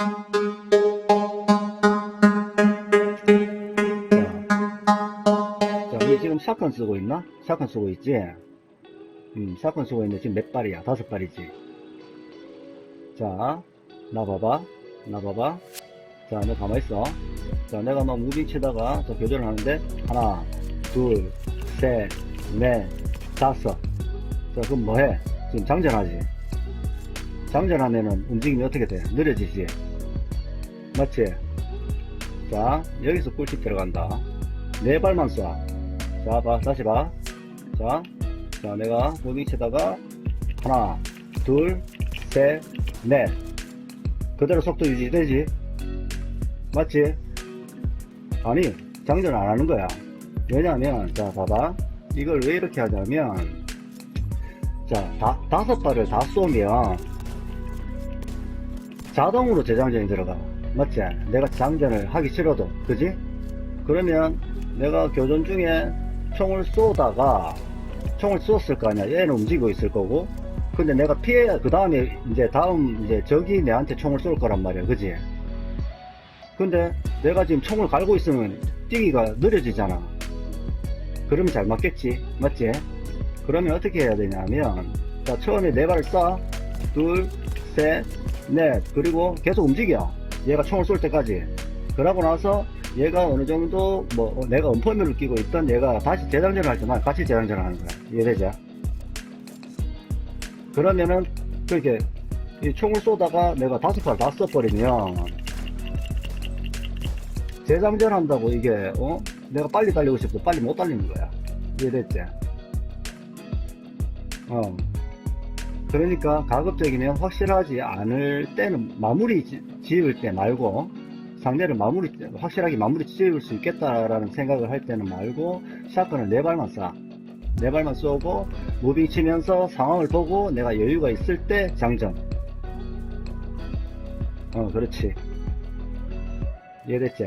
자, 자, 니 지금 샷건 쓰고 있나? 샷건 쓰고 있지? 음, 샷건 쓰고 있는데 지금 몇 발이야? 다섯 발이지? 자, 나 봐봐. 나 봐봐. 자, 너 가만있어. 자, 내가 막 무빙 치다가 저 교전을 하는데, 하나, 둘, 셋, 넷, 다섯. 자, 그럼 뭐 해? 지금 장전하지? 장전하면은 움직임이 어떻게 돼? 느려지지? 맞지? 자, 여기서 꿀팁 들어간다. 네 발만 쏴. 자, 봐, 다시 봐. 자, 자, 내가 무빙 치다가, 하나, 둘, 셋, 넷. 그대로 속도 유지되지? 맞지? 아니, 장전 안 하는 거야. 왜냐면, 자, 봐봐. 이걸 왜 이렇게 하냐면, 자, 다, 다섯 발을 다 쏘면, 자동으로 재장전이 들어가. 맞지? 내가 장전을 하기 싫어도. 그지? 그러면, 내가 교전 중에 총을 쏘다가, 총을 쏘았을 거 아니야. 얘는 움직이고 있을 거고. 근데 내가 피해, 그 다음에, 이제 다음, 이제 적이 내한테 총을 쏠 거란 말이야. 그지? 근데 내가 지금 총을 갈고 있으면 뛰기가 느려지잖아. 그러면 잘 맞겠지. 맞지? 그러면 어떻게 해야 되냐면, 자, 처음에 네 발을 쏴. 둘, 셋, 넷. 그리고 계속 움직여. 얘가 총을 쏠 때까지. 그러고 나서 얘가 어느 정도, 뭐, 어, 내가 엄포면을 끼고 있던 얘가 다시 재장전을 할 때만 같이 재장전을 하는 거야. 이해되죠? 그러면은, 그렇게, 이 총을 쏘다가 내가 다섯 발 다 써버리면, 재장전 한다고 이게, 어? 내가 빨리 달리고 싶어도 빨리 못 달리는 거야. 이해됐지? 어. 그러니까 가급적이면 확실하지 않을 때는 마무리 지- 지을 때 말고 상대를 마무리 확실하게 마무리 지을 수 있겠다라는 생각을 할 때는 말고 샷건을 네 발만 쏴. 네 발만 쏘고 무빙 치면서 상황을 보고 내가 여유가 있을 때 장전. 어, 그렇지. 이해됐지?